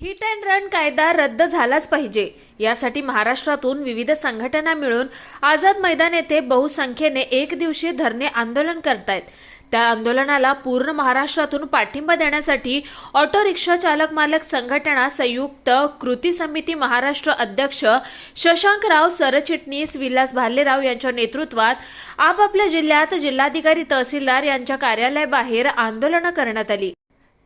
Hit and run कायदा रद्द झालाच पाहिजे. यासाठी महाराष्ट्रातून विविध संघटना मिळून आझाद मैदान येथे बहुसंख्येने एक दिवसीय धरणे आंदोलन करतायत. त्या आंदोलनाला पूर्ण महाराष्ट्रातून पाठिंबा देण्यासाठी ऑटो रिक्षा चालक मालक संघटना संयुक्त कृती समिती महाराष्ट्र अध्यक्ष शशांकराव सरचिटणीस विलास भालेराव यांच्या नेतृत्वात आपापल्या जिल्ह्यात जिल्हाधिकारी तहसीलदार यांच्या कार्यालयाबाहेर आंदोलनं करण्यात आली.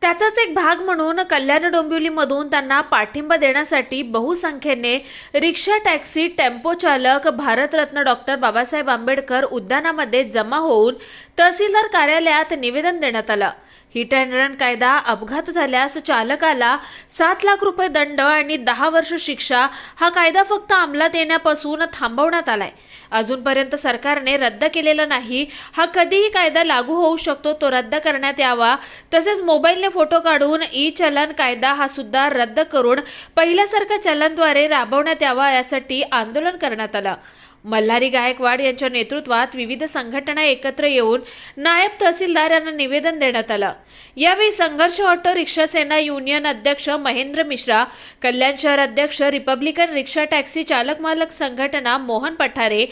त्याचाच एक भाग म्हणून कल्याण डोंबिवलीमधून त्यांना पाठिंबा देण्यासाठी बहुसंख्येने रिक्षा टॅक्सी टेम्पो चालक भारतरत्न डॉक्टर बाबासाहेब आंबेडकर उद्यानामध्ये जमा होऊन तहसीलदार कार्यालयात निवेदन देण्यात आलं. हिट अँड रन कायदा अपघात झाल्यास चालकाला सात लाख रुपये दंड आणि दहा वर्ष शिक्षा हा कायदा फक्त अंमलात येण्यापासून थांबवण्यात आलाय. अजूनपर्यंत सरकारने रद्द केलेला नाही हा कधीही कायदा लागू होऊ शकतो तो रद्द करण्यात यावा. तसेच मोबाईलने फोटो काढून ई चलन कायदा हा सुद्धा रद्द करून पहिल्यासारखं चलनद्वारे राबवण्यात यावा यासाठी आंदोलन करण्यात आलं. मल्हारी गायकवाड यांच्या नेतृत्वात विविध संघटना एकत्र येऊन नायब तहसीलदार यांना निवेदन देण्यात आलं. यावेळी संघर्ष ऑटो रिक्षा सेना युनियन अध्यक्ष महेंद्र मिश्रा कल्याण शहर अध्यक्ष रिपब्लिकन रिक्षा टॅक्सी चालक मालक संघटना मोहन पठारे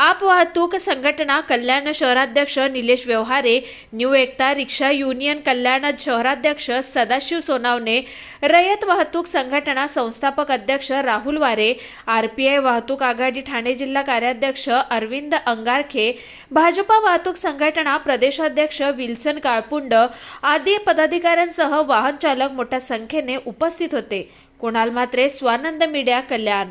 आप वाहतूक संघटना कल्याण शहराध्यक्ष Nilesh Vyavahare new Ekta rickshaw union Kalyan शहराध्यक्ष सदाशिव सोनावणे रयत वाहतूक संघटना संस्थापक अध्यक्ष राहुल वारे आरपीआय वाहतूक आघाडी ठाणे जिल्हा कार्याध्यक्ष अरविंद अंगारखे भाजपा वाहतूक संघटना प्रदेशाध्यक्ष विल्सन काळपुंड आदी पदाधिकाऱ्यांसह वाहन चालक मोठ्या संख्येने उपस्थित होते. कुणाल मात्रे स्वानंद मीडिया कल्याण.